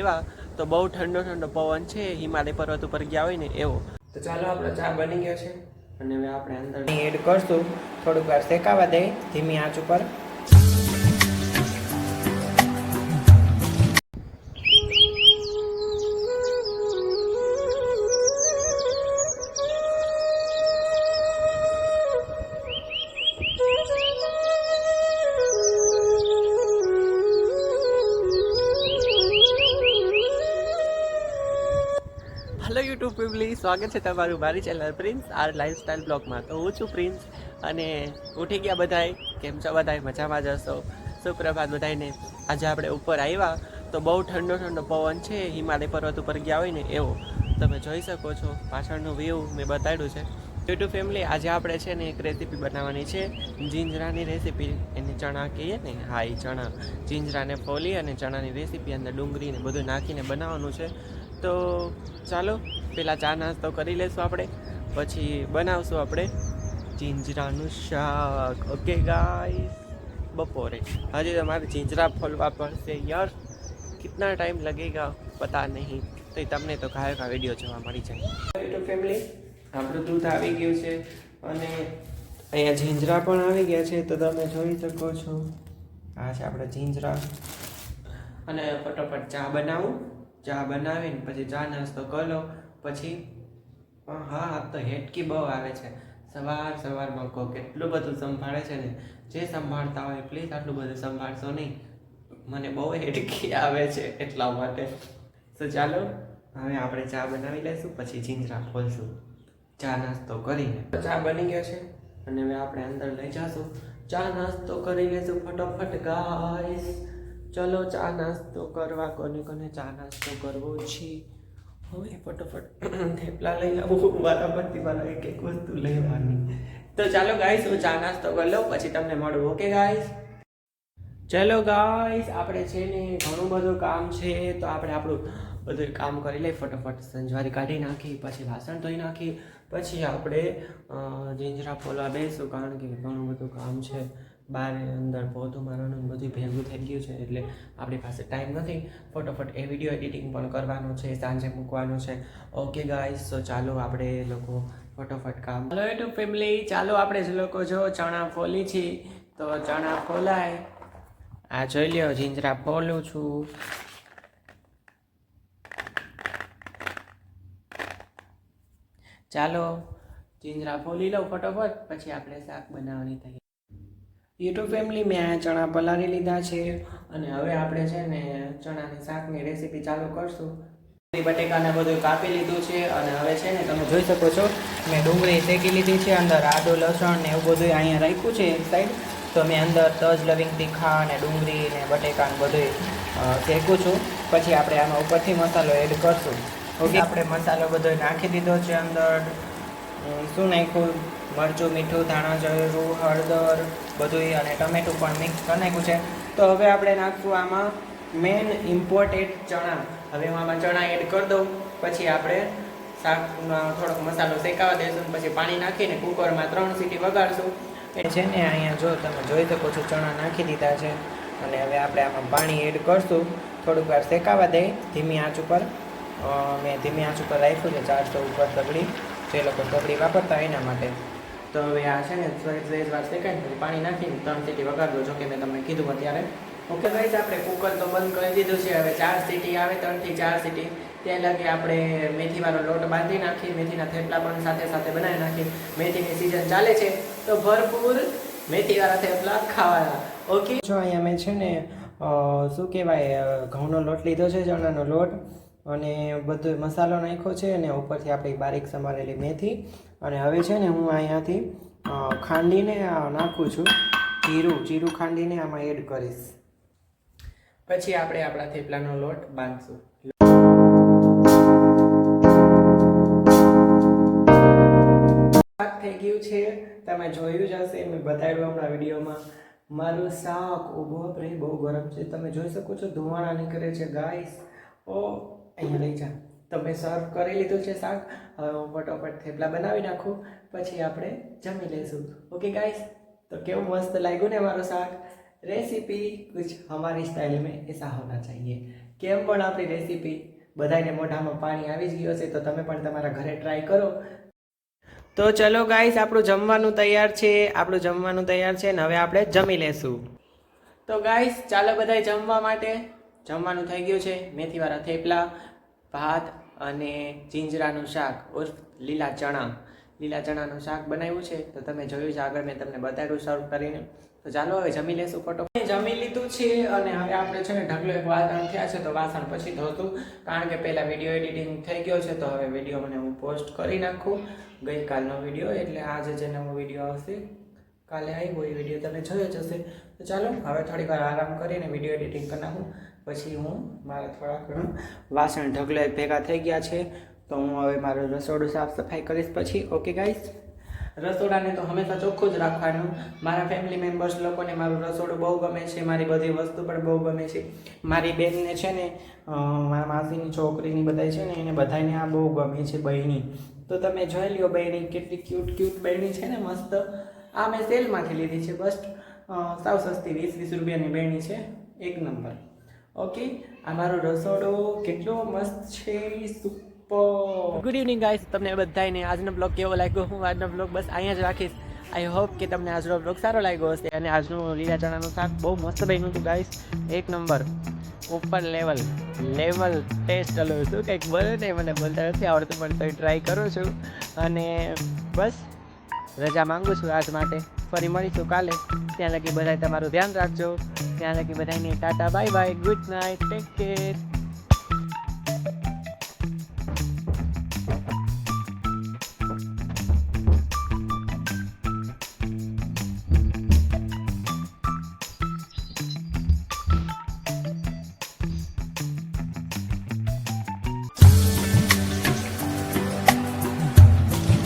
આવ્યા, તો બહુ ઠંડો ઠંડો પવન છે, હિમાલય પર્વત ઉપર ગયા હોય ને, એવો. તો ચાલો આપણો ચા બની ગયો છે, અને હવે આપણે અંદર એડ કરશું. થોડુંક વાર શેકાવા દે, ધીમી આંચ ઉપર. યુટ્યુબ ફેમિલી સ્વાગત છે તમારું મારી ચેનલ પ્રિન્સ આર લાઈફસ્ટાઈલ બ્લોગમાં તો હું છું પ્રિન્સ અને ઉઠી ગયા બધાય. કેમ છો બધાય? મજામાં જશો સુપ્રભાત બધાયને. આજે આપણે ઉપર આવ્યા તો બહુ ઠંડો ઠંડો પવન છે. હિમાલય પર્વત ઉપર ગયા હોય ને એવો. તમે જોઈ શકો છો. પાછળનું વ્યૂ મેં બતાવ્યું છે. યુટ્યુબ ફેમિલી આજે આપણે છે ને એક રેસીપી બનાવવાની છે. જીંજરાની રેસીપી એને ચણા કહીએ ને? હા, એ ચણા. જીંજરાને ફોલી અને ચણાની રેસીપી અંદર ડુંગળી ને બધું નાખીને બનાવવાનું છે. તો ચાલો પહેલાં ચા નાસ્તો કરી લઈશું આપણે, પછી બનાવશું આપણે જીંજરાનું શાક. ઓકે ગાઈસ બપોરે. હજી તમારે જીંજરા ફોલવા પડશે યાર. કેટલા ટાઈમ લગેગા? પતા નહીં. તો તમને તો કયા કયા વીડિયો જોવા મળી જાય. તો ફેમિલી આપણું દૂધ આવી ગયું છે અને અહીંયા ઝીંજરા પણ આવી ગયા છે, તો તમે જોઈ શકો છો. આ છે આપણે ઝીંજરા અને ફટોફટ ચા બનાવું. ચા બનાવીને પછી ચા નાસ્તો કરો પછી હા હા, તો હેટકી બહુ આવે છે. સવાર સવારમાં કહો કેટલું બધું સંભાળે છે ને? જે સંભાળતા હોય પ્લીઝ આટલું બધું સંભાળશો નહીં. મને બહુ હેટકી આવે છે એટલા માટે. તો ચાલો, હવે આપણે ચા બનાવી લઈશું પછી જીંજરા ખોલશું. ચા નાસ્તો કરીને. ચા બની ગયો છે, અને હવે આપણે અંદર લઈ જશું. ચા નાસ્તો કરી લઈશું ફટોફટ ગાઈસ ચલો, ચા નાસ્તો કરવા. કોને કોને ચા નાસ્તો કરવો છે? હવે ફટોફટ થેપલા લઈ આવું. બરાબરથી મારા એક એક વસ્તુ લેવાની. તો ચાલો ગાઈસ હું ચા નાસ્તો કરી લઉં, પછી તમને મળું. ઓકે ગાઈસ ચલો ગાઈસ આપણે છે ને ઘણું બધું કામ છે, તો આપણે આપણું બધું કામ કરી લઈએ ફટોફટ સંજવારી કાઢી નાખી, પછી વાસણ ધોઈ નાખી, પછી આપણે જીંજરા ફોલવા બેસું, કારણ કે ઘણું બધું કામ છે. બહાર અંદર પોતું મારવાનું બધું ભેગું થઈ ગયું છે, એટલે આપણી પાસે ટાઈમ નથી. ફટોફટ એ વીડિયો એડિટિંગ પણ કરવાનો છે, સાંજે મૂકવાનો છે. ઓકે ગાઈસ તો ચાલો આપણે લોકો ફટોફટ કામ. હલો યુટ્યુબ ફેમિલી ચાલો આપણે જ લોકો જો ચણા ફોલી છે, તો ચણા ફોલાય. આ જોઈ લ્યો, જીંજરા ફોલું છું. ચાલો, જીંજરા ફોલી લઉં ફટોફટ, પછી આપણે શાક બનાવવાની તૈયારી. યુટ્યુબ ફેમિલી મેં આ ચણા પલાળી લીધા છે અને હવે આપણે છે ને ચણાની શાકની રેસીપી ચાલુ કરશું. બટેકાને બધું કાપી લીધું છે અને હવે છે ને તમે જોઈ શકો છો, મેં ડુંગળી શેકી લીધી છે, અંદર આદુ, લસણ ને એવું બધું અહીંયા રાખ્યું છે એક સાઈડ તો મેં અંદર તજ, લવિંગ તીખા અને ડુંગળી ને બટેકા ને બધું શેકું છું. પછી આપણે આમાં ઉપરથી મસાલો એડ કરશું. ઓકે, આપણે મસાલો બધો નાખી દીધો છે અંદર. શું નાખ્યું? મરચું, મીઠું, ધાણા, જીરું, હળદર બધું અને ટમેટું પણ મિક્સ કરી નાખ્યું છે. તો હવે આપણે નાખશું આમાં મેઇન ઇમ્પોર્ટેડ ચણા. હવે હું આમાં ચણા એડ કરી દઉં, પછી આપણે શાકમાં થોડોક મસાલો શેકાવા દઈશું પછી પાણી નાખીને કુકરમાં ત્રણ સીટી વગાડશું. એ છે ને અહીંયા જો તમે જોઈ શકો છો, ચણા નાખી દીધા છે. અને હવે આપણે આમાં પાણી એડ કરશું. થોડુંક વાર શેકાવા દઈ ધીમી આંચ ઉપર મેં ધીમી આંચ ઉપર રાખ્યું છે ચારસો ઉપર તગડી. જે લોકો તગડી વાપરતા હોય એના માટે. તો હવે આ છે ને સહેજ વાર શેકાય પછી પાણી નાખીને ત્રણ સીટી વગાડજો જો કે મેં તમને કીધું અત્યારે. ઓકે ગાઈઝ આપણે કુકર તો બંધ કરી દીધું છે, હવે ચાર સીટી આવે, ત્રણથી ચાર સીટી. ત્યાં લગે આપણે મેથીવાળો લોટ બાંધી નાખીએ, મેથીના થેપલા પણ સાથે સાથે બનાવી નાખીએ. મેથીની સિઝન ચાલે છે, તો ભરપૂર મેથીવાળા થેપલા ખાવાના. ઓકે? જો અહીંયા મેં છે ને શું કહેવાય ઘઉંનો લોટ લીધો છે, ચણાનો લોટ. અને બધો મસાલો નાખ્યો છે અને ઉપરથી આપણી બારીક સમારેલી મેથી. અને હવે છે ને હું અહીંયાથી ખાંડીને નાખું છું. જીરું જીરું ખાંડીને આમાં એડ કરીશ. પછી આપણે આપણા થેપલાનો લોટ બાંધશું. થઈ ગયું છે. તમે જોયું જ હશે મેં બતાવ્યું હમણાં વિડીયોમાં. મારું શાક ઊભો રહી બહુ ગરમ છે. તમે જોઈ શકો છો ધુમાડા નીકળે છે ગાઈસ ઓ અહીંયા લઈ જા. તમે સર્વ કરી લીધું છે શાક. હવે હું ફટોફટ થેપલા બનાવી નાખું. પછી આપણે જમી લઈશું. ઓકે ગાઈસ તો કેવું મસ્ત લાગ્યું ને મારું શાક? રેસીપી કુછ અમારી સ્ટાઇલ મેં એસા હોના ચાહીએ. કેમ પણ આપણી રેસીપી બધાને મોઢામાં પાણી આવી જ ગયો છે તો તમે પણ તમારા ઘરે ટ્રાય કરો. તો ચલો ગાઈસ આપણું જમવાનું તૈયાર છે. આપણું જમવાનું તૈયાર છે ને હવે આપણે જમી લેશું. તો ગાઈસ ચાલો બધાય જમવા માટે. જમવાનું થઈ ગયું છે. મેથીવાળા થેપલા. ભાત અને જીંજરાનું શાક. ઉર્ફ લીલા ચણા. લીલા ચણાનું શાક બનાવ્યું છે. તો તમે જોયું છે, આગળ મેં તમને બતાવ્યું સર્વ કરીને. તો ચાલો હવે જમી લેશું ફોટો. જમી લીધું છે અને હવે આપણે છે ને ઢગલો એક વાસણ થયા છે, તો વાસણ પછી ધોતું કારણ કે પહેલાં વીડિયો એડિટિંગ થઈ ગયો છે, તો હવે વીડિયો મને હું પોસ્ટ કરી નાખું. ગઈકાલનો વીડિયો, એટલે આજે જે નવો વીડિયો આવશે, કાલે આવી હોય વીડિયો તમે જોયો જ હશે. તો ચાલો, હવે થોડીક વાર આરામ કરીને વીડિયો એડિટિંગ કરી નાખું. પછી હું મારા થોડા ઘણા વાસણ ઢગલે ભેગા થઈ ગયા છે, તો હું હવે મારું રસોડું સાફ સફાઈ કરીશ પછી. ઓકે ગાઈસ રસોડાને તો હંમેશા ચોખ્ખું જ રાખવાનું. મારા ફેમિલી મેમ્બર્સ લોકોને મારું રસોડું બહુ ગમે છે, મારી બધી વસ્તુ પણ બહુ ગમે છે. મારી બેનને છે ને મારા માસીની છોકરીની બધાય છે ને, એને બધાને આ બહુ ગમે છે બહેની તો તમે જોઈ લ્યો બહેની કેટલી ક્યુટ ક્યુટ બહેની છે ને, મસ્ત. આ મેં સેલમાંથી લીધી છે, બસ સાવ સસ્તી વીસ વીસ રૂપિયાની બહેની છે, એક નંબર. ઓકે આ મારો રસોડો કેટલો મસ્ત છે સુપર ગુડ ઇવનિંગ ગાઈસ તમને બધાને આજનો બ્લોગ કેવો લાગ્યો? હું આજનો બ્લોગ બસ અહીંયા જ રાખીશ. આઈ હોપ કે તમને આજનો બ્લોગ સારો લાગ્યો હશે અને આજનું લીલા ચણાનું શાક બહુ મસ્ત બન્યું હતું ગાઈસ એક નંબર ઉપર લેવલ લેવલ ટેસ્ટ અલો શું કંઈક બોલે ને મને બોલતા નથી આવડતું, પણ તો ટ્રાય કરું છું. અને બસ, રજા માંગુ છું આજ માટે. ફરી મળીશું કાલે. ત્યાં લગી બધાય તમારું ધ્યાન રાખજો. ત્યાં લગી બધાને Tata bye bye good night, take care.